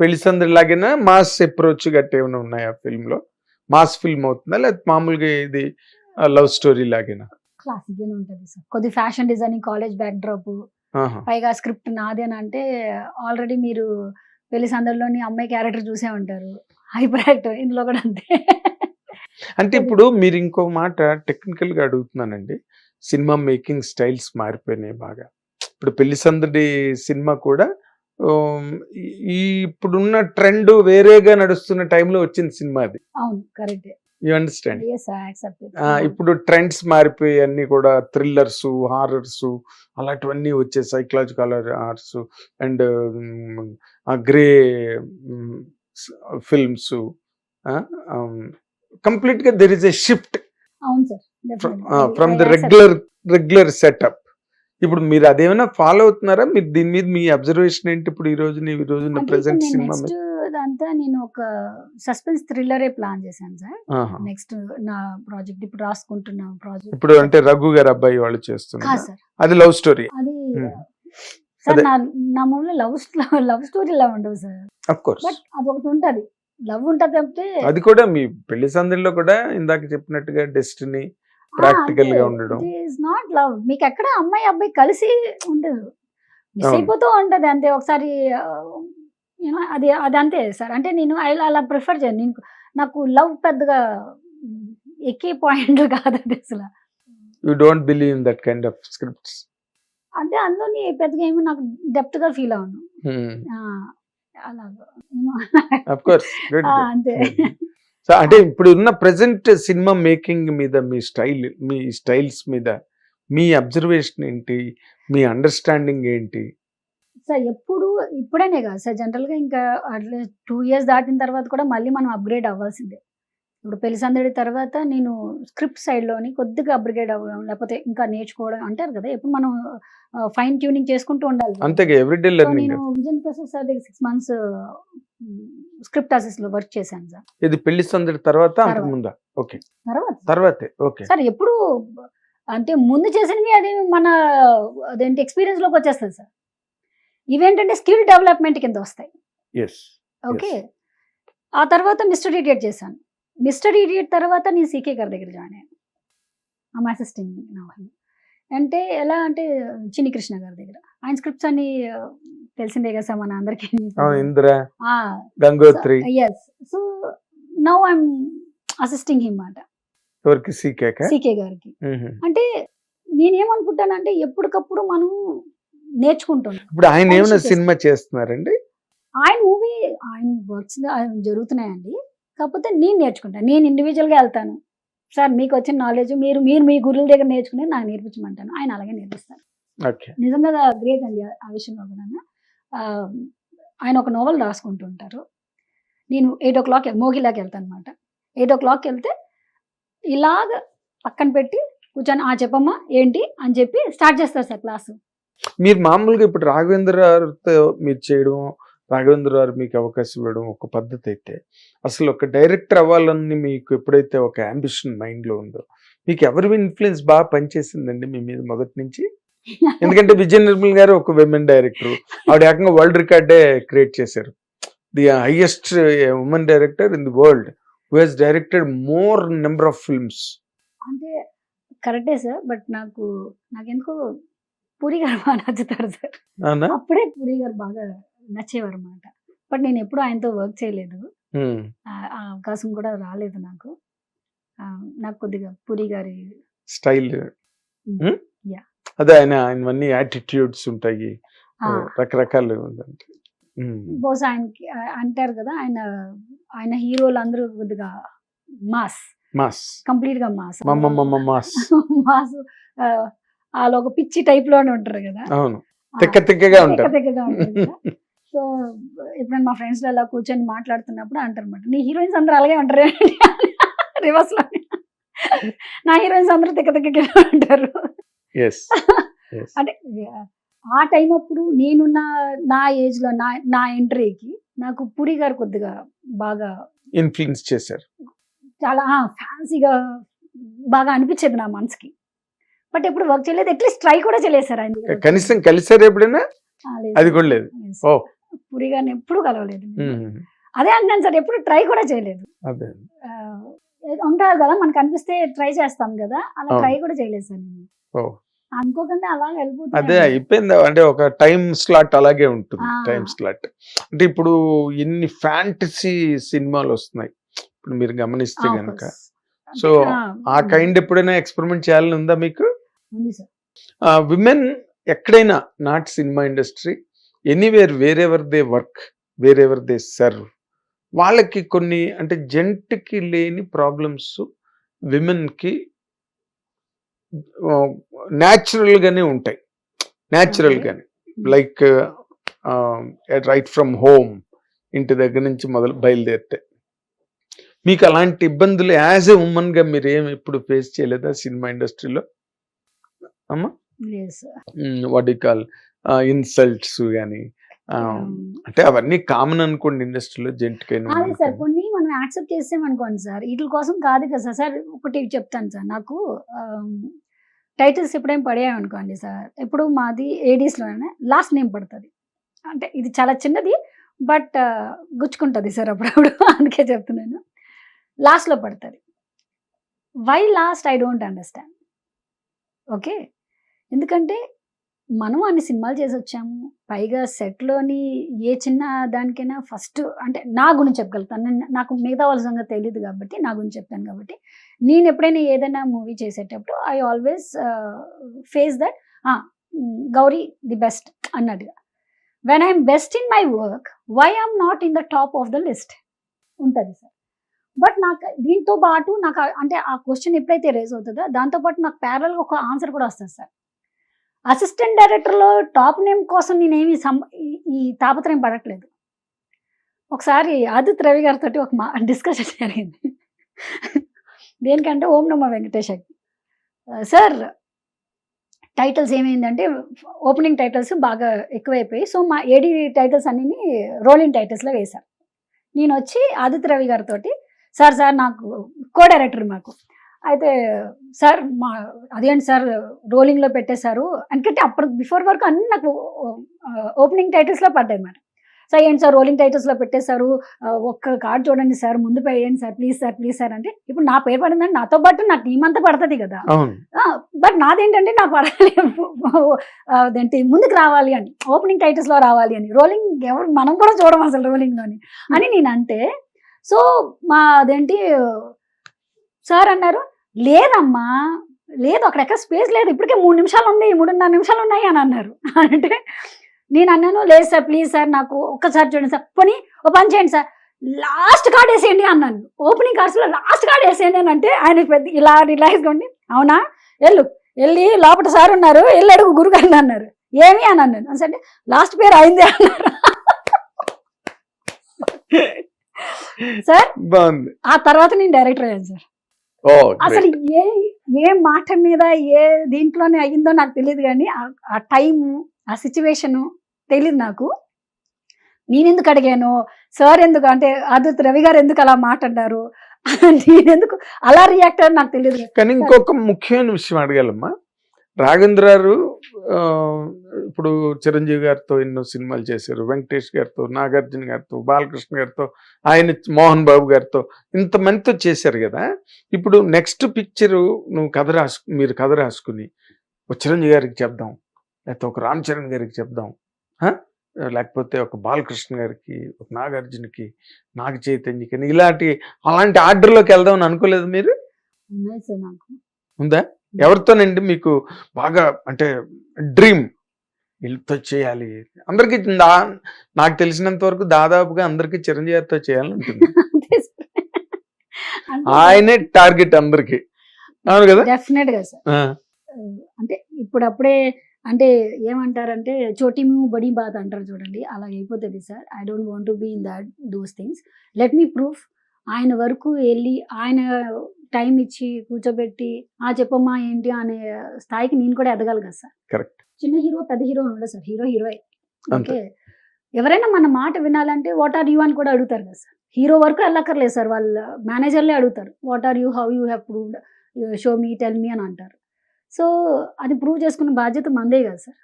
పెళ్ళి సందడి లాగిన మాస్ అప్రోచ్ గట్ట ఏమైనా ఉన్నాయా ఫిల్మ్లో? మాస్ ఫిల్మ్ అవుతుందా? లేకపోతే మామూలుగా ఇది లవ్ స్టోరీ లాగిన? క్లాసిక్ గానే ఉంటది సార్. కొద్ది fashion designing college backdrop పైగా స్క్రిప్ట్ నాది అని అంటే ఆల్రెడీ మీరు పెళ్ళి సందర్లోని అమ్మాయి క్యారెక్టర్ చూసే ఉంటారు. హైపర్ యాక్టర్ ఇందులో కూడా అంతే. అంటే ఇప్పుడు మీరు ఇంకో మాట టెక్నికల్గా అడుగుతున్నానండి. సినిమా మేకింగ్ స్టైల్స్ మారిపోయినాయి బాగా. ఇప్పుడు పెళ్ళి సందడి సినిమా కూడా ఈ- ఇప్పుడున్న ట్రెండ్ వేరేగా నడుస్తున్న టైంలో వచ్చిన సినిమా అది. యూ అండర్స్టాండ్ ఇప్పుడు ట్రెండ్స్ మారిపోయి అన్ని కూడా థ్రిల్లర్స్ హారర్స్ అలాంటివన్నీ వచ్చే psychological horrors and grey films కంప్లీట్గా there is a shift from the regular regular setup ఇప్పుడు మీరు అదేమైనా ఫాలో అవుతున్నారా? మీరు దీని మీద మీ అబ్జర్వేషన్ ఏంటి ఇప్పుడు ఈ రోజు ఈ రోజున ప్రెసెంట్ సినిమా అదంతా నేను ఒక సస్పెన్స్ థ్రిల్లరే ప్లాన్ చేశాను సార్. నెక్స్ట్ నా ప్రాజెక్ట్ ఇప్పుడు రాసుకుంటున్న ప్రాజెక్ట్ ఇప్పుడు అంటే రఘు గారు అబ్బాయి వాళ్ళు చేస్తున్నారు. అది లవ్ స్టోరీ అది Hmm. సార్ అదే. నా నా మూవీలో లవ్ లవ్ స్టోరీ లవ్ ఉండవు సార్. అఫ్ కోర్స్ బట్ అదొకటి ఉంటది. లవ్ ఉంటది తప్పితే అది కూడా మీ పెళ్ళి సందడిలో కూడా ఇందాక చెప్పినట్టుగా డెస్టినీ practical గా ఉండడం. Not love. మీకు ఎక్కడ అమ్మాయి అబ్బాయి కలిసి ఉండదు. మిస్. అయిపోతూ ఉంటది అంతే. ఒకసారి యూనో అది అది అంతే సార్. అంటే నేను అలా ప్రిఫర్ చేయను. నేను నాకు లవ్ పెద్దగా ఎక్కే పాయింట్ కాదు అది అసలు. You don't believe in that kind of scripts. అంటే అందులోని పెద్దగా ఏమో నాకు డెప్త్గా ఫీల్ అవును Hmm. అలాగా. అంతే. సో అంటే ఇప్పుడు ఉన్న ప్రెసెంట్ సినిమా మేకింగ్ మీద మీ స్టైల్ మీ స్టైల్స్ మీద మీ అబ్జర్వేషన్ ఏంటి? మీ అండర్స్టాండింగ్ ఏంటి? సార్ ఎప్పుడు ఇప్పుడనే కాదు సార్ జనరల్గా ఇంకా అట్లా టూ ఇయర్స్ దాటిన తర్వాత కూడా మళ్ళీ మనం అప్గ్రేడ్ అవ్వాల్సిందే. ఇప్పుడు పెళ్ళి సందడి తర్వాత నేను స్క్రిప్ట్ సైడ్లోని కొద్దిగా అప్గ్రేడ్ అవ్వడం లేకపోతే ఇంకా నేర్చుకోవడం అంటారు కదా ఎప్పుడు మనం ఫైన్ ట్యూనింగ్ చేసుకుంటూ ఉండాలి నేను విజన్ ప్రసాద్ సార్ దగ్గర సిక్స్ మంత్స్ స్క్రిప్ట్లో వర్క్ చేశాను సార్. ఇది పెళ్ళి సందడి తర్వాత. ముందా? ఓకే. తర్వాత. తర్వాతే ఓకే. సార్ ఎప్పుడు అంటే ముందు చేసినవి అది మన అదేంటి experience లోకి వచ్చేస్తుంది సార్. ఇవేంటంటే స్కిల్ డెవలప్మెంట్ కింద వస్తాయి. ఓకే. ఆ తర్వాత మిస్టర్ చేశాను. మిస్టర్ ఇడియట్ తర్వాత నేను సీకే గారి దగ్గర జాయిన్ అయ్యాను. ఆమె అసిస్టింగ్ అంటే ఎలా అంటే చిన్ని కృష్ణ గారి దగ్గర. ఆయన స్క్రిప్ట్స్ అన్ని తెలిసిందే కదా సార్ మన అందరికీ. Indira Gangotri. Yes so now I'm assisting him ఎవరికి? సీకేక సీకే గారికి. అంటే నేనేమనుకుంటానంటే ఎప్పటికప్పుడు మనం నేర్చుకుంటున్నాం. ఇప్పుడు ఆయన ఏమైనా. సినిమా చేస్తున్నారండి? ఆయన మూవీ ఆయన వర్క్స్ జరుగుతున్నాయండి. కాకపోతే నేను నేర్చుకుంటాను నేను ఇండివిజువల్గా వెళ్తాను. సార్ మీకు వచ్చిన నాలెడ్జ్ మీరు మీరు మీ గురువుల దగ్గర నేర్చుకుని నాకు నేర్పించమంటాను. ఆయన అలాగే నేర్పిస్తారు. ఓకే. నిజంగా గ్రేట్ అండి ఆ- విషయంలో కూడా. ఆయన ఒక నోవెల్ రాసుకుంటూ ఉంటారు. నేను ఎయిట్ ఓ క్లాక్ మోగిలాకి వెళ్తాను అనమాట ఎయిట్ ఓ క్లాక్ వెళ్తే ఇలాగ పక్కన పెట్టి కూర్చొని ఆ చెప్పమ్మా ఏంటి? అని చెప్పి స్టార్ట్ చేస్తారు సార్ క్లాసు. మీరు మామూలుగా ఇప్పుడు రాఘవేంద్ర గారితో మీరు చేయడం రాఘవేంద్ర గారు మీకు అవకాశం ఇవ్వడం ఒక పద్ధతి అయితే. అసలు ఒక డైరెక్టర్ అవ్వాలని మీకు ఎప్పుడైతే ఒక అంబిషన్ మైండ్లో ఉందో మీకు ఎవరి ఇన్ఫ్లుయెన్స్ బాగా పనిచేసిందండి మీ మీద మొదటి నుంచి? ఎందుకంటే విజయ నిర్మల్ గారు ఒక విమెన్ డైరెక్టర్ ఆవిడ ఏకంగా వరల్డ్ రికార్డే క్రియేట్ చేశారు. The highest woman director in the world who has directed more number of films అంటే కరెక్టే సార్ బట్ నాకు నాకెందుకో పూరి గారు బాగా నచ్చుతారు సార్ అప్పుడే పూరి గారు బాగా నచ్చేవారు అనమాట బట్ నేను ఎప్పుడు ఆయనతో వర్క్ చేయలేదు. ఆ అవకాశం కూడా రాలేదు నాకు. నాకు కొద్దిగా పూరి గారి స్టైల్. అదే ఆయన ఆయనవన్నీ యాటిట్యూడ్స్ ఉంటాయి. రకరకాలు. బహుశా ఆయనకి అంటారు కదా ఆయన ఆయన హీరోలు అందరూ కొద్దిగా మాస్. మాస్. కంప్లీట్గా మాస్. మాస్ మాస్ వాళ్ళు ఒక పిచ్చి టైప్లోనే ఉంటారు కదా. అవును. ఆ, తిక్క తిక్కగా తిక్క ఉంటారు. తిక్కగా ఉంటారు కదా. సో ఎప్పుడైనా మా ఫ్రెండ్స్ అలా కూర్చొని మాట్లాడుతున్నప్పుడు అంటారు అనమాట నీ హీరోయిన్స్ అందరూ అలాగే ఉంటారు? రివర్స్లో నా హీరోయిన్స్ అందరూ తిక్క తిక్కగా ఉంటారు. ఎస్ అంటే ఆ టైం అప్పుడు నేనున్న నా ఏజ్లో నా నా ఎంట్రీకి నాకు పూరి గారు కొద్దిగా బాగా ఇన్ఫ్లుయెన్స్ చేశారు. చాలా ఫ్యాన్సీగా బాగా అనిపించేది నా మనసుకి. బట్ ఎప్పుడు వర్క్ చేయలేదు అట్లీస్ట్ ట్రై కూడా చేయలేదు సార్ ఆయన. కనీసం కలిసారు ఎప్పుడైనా. అది కూడా లేదు. ఓ. పురి గారిని ఎప్పుడు కలవలేదు అదే అంటున్నాను సార్ ఎప్పుడు ట్రై కూడా చేయలేదు. అదే. ఉంటుంది కదా మనకు అనిపిస్తే ట్రై చేస్తాం కదా అలా. ట్రై కూడా చేయలేదు సార్ నేను. అనుకోకుండా అలా అదే వెళ్ళిపోతుంది అయిపోయింది? అంటే ఒక టైం స్లాట్ అలాగే ఉంటుంది. Time slot. అంటే ఇప్పుడు ఎన్ని ఫ్యాంటసీ సినిమాలు వస్తున్నాయి. ఇప్పుడు మీరు గమనిస్తే గనక. సో ఆ కైండ్ ఎప్పుడైనా ఎక్స్పెరిమెంట్ చేయాలని ఉందా మీకు? ఉంది సార్. విమెన్ ఎక్కడైనా not cinema industry anywhere wherever they work wherever they serve. వాళ్ళకి కొన్ని అంటే జెంట్కి లేని ప్రాబ్లమ్స్ విమెన్కి న్యాచురల్గానే ఉంటాయి. న్యాచురల్గానే. లైక్ రైట్ ఫ్రమ్ హోమ్ ఇంటి దగ్గర నుంచి మొదలు బయలుదేరితే. మీకు అలాంటి ఇబ్బందులు యాజ్ ఎ ఉమెన్గా మీరు ఏం ఎప్పుడు ఫేస్ చేయలేదా సినిమా ఇండస్ట్రీలో? అమ్మా? వాట్ కాల్ ఇన్సల్ట్స్ కానీ అంటే అవన్నీ కామన్ అనుకోండి ఇండస్ట్రీలో జెంట్కైనా అదే సార్ కొన్ని మనం యాక్సెప్ట్ చేసామనుకోండి సార్ వీటి కోసం కాదు కదా సార్ సార్ ఒకటి చెప్తాను సార్ నాకు టైటిల్స్ ఎప్పుడేం పడాయి అనుకోండి సార్ ఇప్పుడు మాది ఏడీస్లోనే లాస్ట్ నేమ్ పడుతుంది. అంటే ఇది చాలా చిన్నది బట్ గుచ్చుకుంటుంది సార్ అప్పుడప్పుడు అందుకే చెప్తున్నాను. లాస్ట్లో పడుతుంది. Why last I don't understand. Okay? ఎందుకంటే మనం అన్ని సినిమాలు చేసి వచ్చాము పైగా సెట్లోని ఏ చిన్న దానికైనా ఫస్ట్ అంటే నా గురించి చెప్పగలుగుతాను. నేను- నాకు మిగతా వాళ్ళ సంగతి తెలియదు కాబట్టి నా గురించి చెప్తాను కాబట్టి. నేను ఎప్పుడైనా ఏదైనా మూవీ చేసేటప్పుడు I always face that Gauri the best అన్నట్టుగా. When I'm best in my work why am not in the top of the list ఉంటుంది సార్. బట్ నాకు దీంతో పాటు నాకు అంటే ఆ క్వశ్చన్ ఎప్పుడైతే రేజ్ అవుతుందో దాంతో పాటు నాకు ప్యారల్గా ఒక ఆన్సర్ కూడా వస్తుంది సార్. అసిస్టెంట్ డైరెక్టర్లో టాప్ నేమ్ కోసం నేనేమి సం ఈ- తాపత్రయం పడట్లేదు. ఒకసారి ఆదిత్య రవి గారితో ఒక మా డిస్కషన్ జరిగింది. దేనికంటే ఓం నమ వెంకటేశకి. సార్ టైటిల్స్ ఏమైందంటే ఓపెనింగ్ టైటిల్స్ బాగా ఎక్కువైపోయి సో మా ఏడి టైటిల్స్ అన్ని రోలింగ్ టైటిల్స్లో వేశారు. నేను వచ్చి ఆదిత్య రవి గారితో సార్ సార్ నాకు కో డైరెక్టర్ మాకు. అయితే సార్ మా అదేంటి సార్ రోలింగ్లో పెట్టేశారు. ఎందుకంటే అప్పుడు బిఫోర్ వరకు అన్ని నాకు ఓపెనింగ్ టైటిల్స్లో పడ్డాయి అన్నమాట సార్ ఏంటి సార్ రోలింగ్ టైటిల్స్లో పెట్టేశారు? ఒక్క కార్డ్ చూడండి సార్ ముందు వేయండి sir please sir please sir అంటే ఇప్పుడు నా పేరు పడిందంటే నాతో పాటు నా టీం అంతా పడుతుంది కదా. బట్ నాదేంటంటే నాకు పడాలి అదేంటి ముందుకు రావాలి అని ఓపెనింగ్ టైటిల్స్లో రావాలి అని. రోలింగ్ ఎవరు మనం కూడా చూడం అసలు రోలింగ్లోని అని నేను అంటే సో మా అదేంటి సార్ అన్నారు లేదమ్మా లేదు అక్కడ ఎక్కడ స్పేస్ లేదు ఇప్పటికే మూడు నిమిషాలు ఉంది మూడున్నర నిమిషాలు ఉన్నాయి అని అన్నారు. అంటే నేను అన్నాను లేదు సార్ ప్లీజ్ సార్ నాకు ఒక్కసారి చూడండి సార్ పోనీ ఓ పని చేయండి సార్ లాస్ట్ కార్డ్ వేసేయండి అన్నాను. ఓపెనింగ్ కార్డ్స్లో లాస్ట్ కార్డ్ వేసేయండి అని అంటే ఆయన పెద్ద ఇలా రిలాక్స్గా ఉండి అవునా వెళ్ళు వెళ్ళి లోపల సార్ ఉన్నారు వెళ్ళి అడుగు గురుగారిని అన్నారు. ఏమి? అని అన్నాను. అంటే లాస్ట్ పేరు అయింది అన్నారు. సార్ బాగుంది. ఆ తర్వాత నేను డైరెక్టర్ అయ్యాను సార్. అసలు ఏ ఏ మాట మీద ఏ దీంట్లోనే అయ్యిందో నాకు తెలియదు కానీ ఆ- టైము ఆ సిచ్యువేషను తెలియదు నాకు. నేను ఎందుకు అడిగాను? సార్ ఎందుకు అంటే ఆదిత్య రవి గారు ఎందుకు అలా మాట్లాడారు? నేను ఎందుకు అలా రియాక్ట్ అయ్యారు నాకు తెలియదు కానీ ఇంకొక ముఖ్యమైన విషయం అడగాలమ్మా. రాఘవేంద్ర గారు ఆ, ఇప్పుడు చిరంజీవి గారితో ఎన్నో సినిమాలు చేశారు. వెంకటేష్ గారితో నాగార్జున గారితో బాలకృష్ణ గారితో ఆయన మోహన్ బాబు గారితో ఇంతమందితో చేశారు కదా. ఇప్పుడు నెక్స్ట్ పిక్చర్ నువ్వు కథ రాసు మీరు కథ రాసుకుని ఒక చిరంజీవి గారికి చెప్దాం లేకపోతే ఒక రామ్ చరణ్ గారికి చెప్దాం? లేకపోతే ఒక బాలకృష్ణ గారికి ఒక నాగార్జునకి నాగ చైతన్యకి ఇలాంటి అలాంటి ఆర్డర్లోకి వెళ్దాం అని అనుకోలేదు మీరు? ఉందా? ఎవరితోనండి మీకు బాగా అంటే డ్రీమ్? వీళ్ళతో చేయాలి. అందరికి నాకు తెలిసినంత వరకు దాదాపుగా అందరికి చిరంజీవి గారితో చేయాలని ఉంటుంది. ఆయనే టార్గెట్ అందరికి. అవును కదా? డెఫినెట్గా సార్ అంటే ఇప్పుడు అప్పుడే అంటే ఏమంటారంటే చోటిము బడి బాత్ అంటారు చూడండి అలా అయిపోతుంది sir. I don't want to be in that those things let me proof ఆయన వరకు వెళ్ళి ఆయన టైం ఇచ్చి కూర్చోబెట్టి ఆ చెప్పమ్మా ఏంటి? అనే స్థాయికి నేను కూడా ఎదగాలి కదా సార్. Correct. చిన్న హీరో పెద్ద హీరో ఉండదు సార్. Hero hero. ఓకే? ఎవరైనా మన మాట వినాలంటే వాట్ ఆర్ యూ అని కూడా అడుగుతారు కదా సార్. హీరో వరకు వెళ్ళక్కర్లేదు సార్. వాళ్ళ మేనేజర్లే అడుగుతారు. What are you how you have proved show me tell me అని అంటారు. సో అది ప్రూవ్ చేసుకున్న బాధ్యత మందే కదా సార్.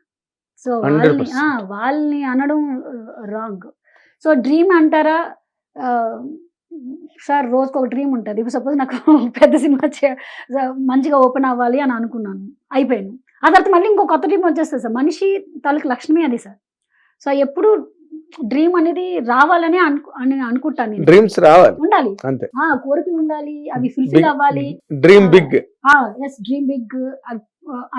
సో 100%. వాళ్ళని వాళ్ళని అనడం రాంగ్ సో డ్రీమ్ అంటారా? సార్ రోజుకి ఒక డ్రీమ్ ఉంటుంది. ఇప్పుడు సపోజ్ నాకు పెద్ద సినిమా మంచిగా ఓపెన్ అవ్వాలి అని అనుకున్నాను. అయిపోయాను ఆ తర్వాత మళ్ళీ ఇంకో కొత్త డ్రీమ్ వచ్చేస్తుంది సార్. మనిషి తాలూకు లక్షణమే అది సార్. సో ఎప్పుడు డ్రీమ్ అనేది రావాలని అనుకు అని అనుకుంటాను నేను. డ్రీమ్స్ రావాలి. ఉండాలి. అంతే. ఆ కోరికలు ఉండాలి అవి ఫుల్ఫిల్ అవ్వాలి. Dream big yes dream big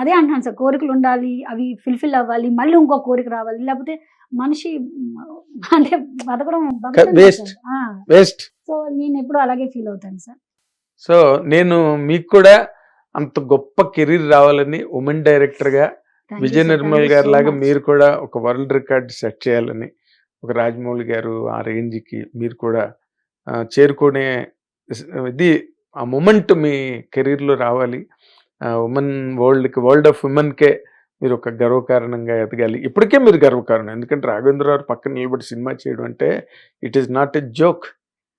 అదే అంటున్నాను సార్. కోరికలు ఉండాలి అవి ఫుల్ఫిల్ అవ్వాలి మళ్ళీ ఇంకో కోరిక రావాలి. లేకపోతే మనిషి అంటే బతకడం. వేస్ట్ సో నేను ఎప్పుడు అలాగే ఫీల్ అవుతాను సార్. సో నేను మీకు కూడా అంత గొప్ప కెరీర్ రావాలని ఉమెన్ డైరెక్టర్గా Thank you, విజయ. నిర్మల్ గారి లాగా. మీరు కూడా ఒక వరల్డ్ రికార్డ్ సెట్ చేయాలని ఒక రాజమౌళి గారు ఆ రేంజ్కి మీరు కూడా చేరుకునే ఇది ఆ మూమెంట్ మీ కెరీర్లో రావాలి ఉమెన్ వరల్డ్కి వరల్డ్ ఆఫ్ ఉమెన్ కే మీరు ఒక గర్వకారణంగా ఎదగాలి ఇప్పటికే మీరు గర్వకారణం ఎందుకంటే రాఘవేంద్రరావు పక్కన నిలబడి సినిమా చేయడం అంటే it is not a joke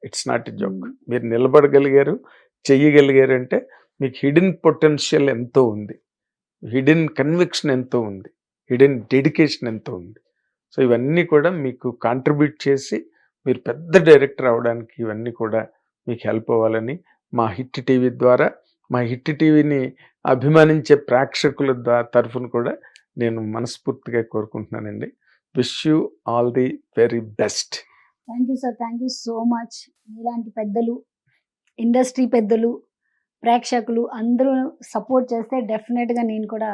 it's not a joke. మీరు నిలబడగలిగారు చెయ్యగలిగారు అంటే మీకు హిడెన్ పొటెన్షియల్ ఎంతో ఉంది. హిడెన్ కన్విక్షన్ ఎంతో ఉంది. హిడెన్ డెడికేషన్ ఎంతో ఉంది. సో ఇవన్నీ కూడా మీకు కాంట్రిబ్యూట్ చేసి మీరు పెద్ద డైరెక్టర్ అవడానికి ఇవన్నీ కూడా మీకు హెల్ప్ అవ్వాలని మా హిట్ టీవీ ద్వారా మా హిట్ టీవీని అభిమానించే ప్రేక్షకుల ద్వారా తరఫున కూడా నేను మనస్ఫూర్తిగా కోరుకుంటున్నానండి. Wish you all the very best. Thank you sir. Thank you so much. ఇలాంటి పెద్దలు ఇండస్ట్రీ పెద్దలు ప్రేక్షకులు అందరూ సపోర్ట్ చేస్తే డెఫినెట్గా నేను కూడా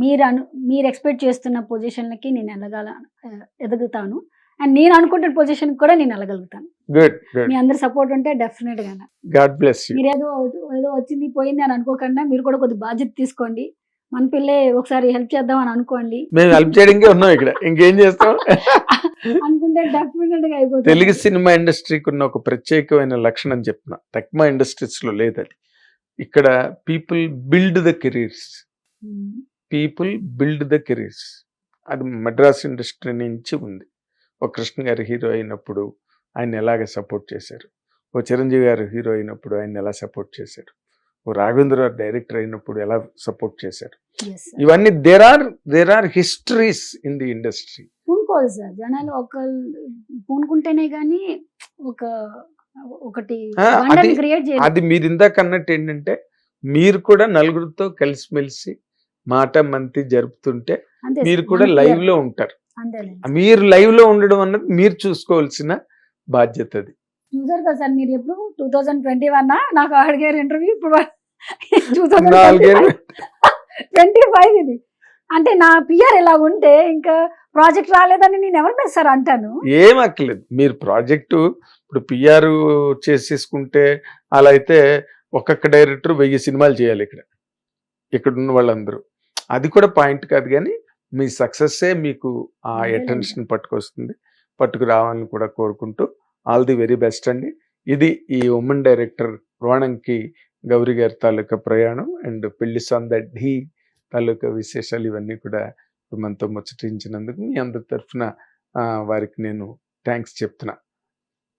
మీరు అను మీరు ఎక్స్పెక్ట్ చేస్తున్న పొజిషన్లకి నేను ఎదగాల ఎదుగుతాను. అండ్ నేను అనుకుంటున్న పొజిషన్ కూడా నేను వెళ్ళగలుగుతాను మీ అందరి సపోర్ట్ ఉంటే డెఫినెట్గా గాడ్ బ్లెస్ మీరు ఏదో ఏదో వచ్చింది పోయింది అని అనుకోకుండా మీరు కూడా కొద్ది బాధ్యత తీసుకోండి. మన పిల్లే ఒకసారి హెల్ప్ చేద్దాం అని అనుకోండి. మేము హెల్ప్ చేయడానికే ఉన్నాం ఇక్కడ. ఇంకేం చేస్తాం? అనుకుంటే డెఫినెట్గా అయిపోతుంది. తెలుగు సినిమా ఇండస్ట్రీకి ఉన్న ఒక ప్రత్యేకమైన లక్షణం చెప్తున్నా. టెక్మా ఇండస్ట్రీస్లో లేదు అది ఇక్కడ people build the careers. People build the careers అది మద్రాస్ ఇండస్ట్రీ నుంచి ఉంది. ఒక కృష్ణ గారు హీరో అయినప్పుడు ఆయన ఎలాగ సపోర్ట్ చేశారు? ఓ చిరంజీవి గారు హీరో అయినప్పుడు ఆయన ఎలా సపోర్ట్ చేశారు? ఓ రాఘవేంద్ర గారు డైరెక్టర్ అయినప్పుడు ఎలా సపోర్ట్ చేశారు. ఇవన్నీ there are there are histories in the industry పూనుకోవాలి sir జనాలు ఒక పూనుకుంటేనే గానీ ఒక ఒకటి అది- మీరు ఇందాక అన్నట్టు ఏంటంటే మీరు కూడా నలుగురితో కలిసిమెలిసి మాట మంతి జరుపుతుంటే మీరు కూడా లైవ్లో ఉంటారు. మీరు లైవ్లో ఉండడం అన్నది మీరు చూసుకోవాల్సిన బాధ్యత అది. చూసారు కదా సార్ మీరు ఎప్పుడు? టూ థౌజండ్ ట్వంటీ వన్ నాకు అడిగారు ఇంటర్వ్యూ ఇప్పుడు. ట్వంటీ ఫైవ్ ఇది. అంటే నా పిఆర్ ఇలా ఉంటే ఇంకా ప్రాజెక్ట్ రాలేదని నేను ఎవరి సార్ అంటాను? ఏం అక్కర్లేదు. మీరు ప్రాజెక్టు ఇప్పుడు పిఆర్ చేసేసుకుంటే అలా అయితే ఒక్కొక్క డైరెక్టర్ వెయ్యి సినిమాలు చేయాలి ఇక్కడ. ఇక్కడ ఉన్న వాళ్ళందరూ. అది కూడా పాయింట్ కాదు కానీ మీ సక్సెస్సే మీకు ఆ. అటెన్షన్ పట్టుకొస్తుంది. పట్టుకు రావాలని కూడా కోరుకుంటూ ఆల్ ది వెరీ బెస్ట్ అండి. ఇది ఈ ఉమెన్ డైరెక్టర్ రోణంకి గౌరీ గారి తాలూకా ప్రయాణం అండ్ పెళ్ళి సందడి తాలూకా విశేషాలు ఇవన్నీ కూడా మనతో ముచ్చటించినందుకు మీ అందరి తరఫున వారికి నేను థ్యాంక్స్ చెప్తున్నా.